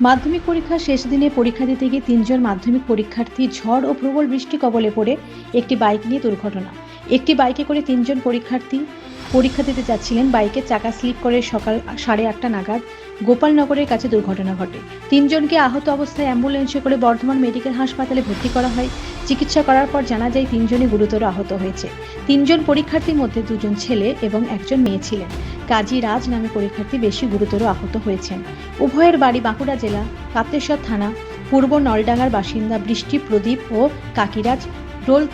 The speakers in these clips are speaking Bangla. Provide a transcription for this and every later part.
মাধ্যমিক পরীক্ষার শেষ দিনে পরীক্ষা দিতে গিয়ে তিনজন মাধ্যমিক পরীক্ষার্থী ঝড় ও প্রবল বৃষ্টি কবলে পড়ে একটি বাইক নিয়ে দুর্ঘটনা। একটি বাইকে করে তিনজন পরীক্ষার্থী পরীক্ষা দিতে যাচ্ছিলেন বাইকের চাকা স্লিপ করে সকাল সাড়ে আটটা নাগাদ গোপালনগরের কাছে দুর্ঘটনা ঘটে। তিনজনকে আহত অবস্থায় অ্যাম্বুলেন্সে করে বর্ধমান মেডিকেল হাসপাতালে ভর্তি করা হয়। চিকিৎসা করার পর জানা যায় তিনজনই গুরুতর আহত হয়েছে। তিনজন পরীক্ষার্থীর মধ্যে দুজন ছেলে এবং একজন মেয়ে ছিলেন। কাজী রাজ নামে পরীক্ষার্থী বেশি গুরুতর আহত হয়েছেন। উভয়ের বাড়ি বাঁকুড়া জেলা, কাপ্তেশ্বর থানা, পূর্ব নলডাঙ্গার বাসিন্দা বৃষ্টি প্রদীপ ও কাকিরাজ রোল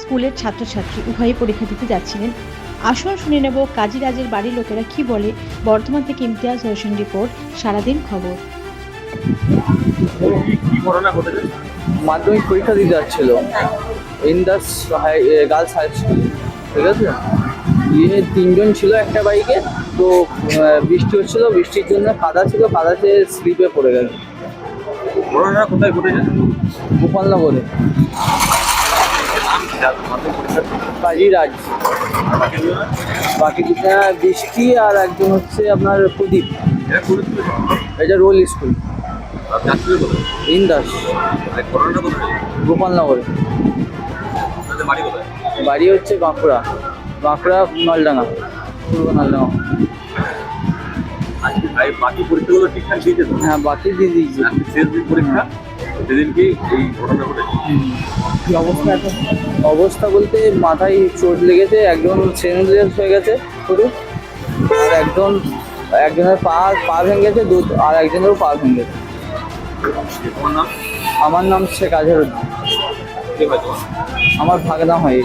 স্কুলের ছাত্রছাত্রী। উভয়ে পরীক্ষা দিতে যাচ্ছিলেন। আসুন শুনে নেব কাজী রাজের বাড়ির লোকেরা কি বলে। বর্ধমান থেকে ইমতিয়াজ হোসেন রিপোর্ট সারাদিন খবর। কি কি ঘটনা ঘটেছে? মাধ্যমিক পরীক্ষা দিতে যাচ্ছিল। Indas high girls high school ঠিক আছে? ইয়ে তিনজন ছিল একটা বাইকে তো বৃষ্টি হচ্ছিল বৃষ্টির জন্য কাদা ছিল কাদাতে স্লিপে পড়ে গেল। ঘটনাটা কোথায় ঘটেছে? গোপালনগরে? কাজী রাজ বাকি? দুটা বৃষ্টি আর একজন হচ্ছে আপনার প্রদীপ। এটা রোল স্কুল। ইন্দাস। গোপালনগরে। বাড়ি হচ্ছে বাঁকুড়া। বাঁকুড়া নলডাঙ্গা পূর্ব নলডাঙ্গা বাকি পরীক্ষাগুলো ঠিকঠাক দিয়েছে হ্যাঁ বাকি দিয়ে দিয়েছি। শেষ পরীক্ষা? সেদিনকেই এই ঘটনা ঘটেছে? কি অবস্থা এখন? অবস্থা বলতে মাথায় চোট লেগেছে একজন সেন্সলেস হয়ে গেছে পুরো। আর একজন একজনের পা পা ভেঙে গেছে দু আর একজনেরও পা ভেঙে গেছে তোমার নাম? আমার নাম শেখ আজহারুদ্দিন কে ভাই তোমার? আমার হয়ে।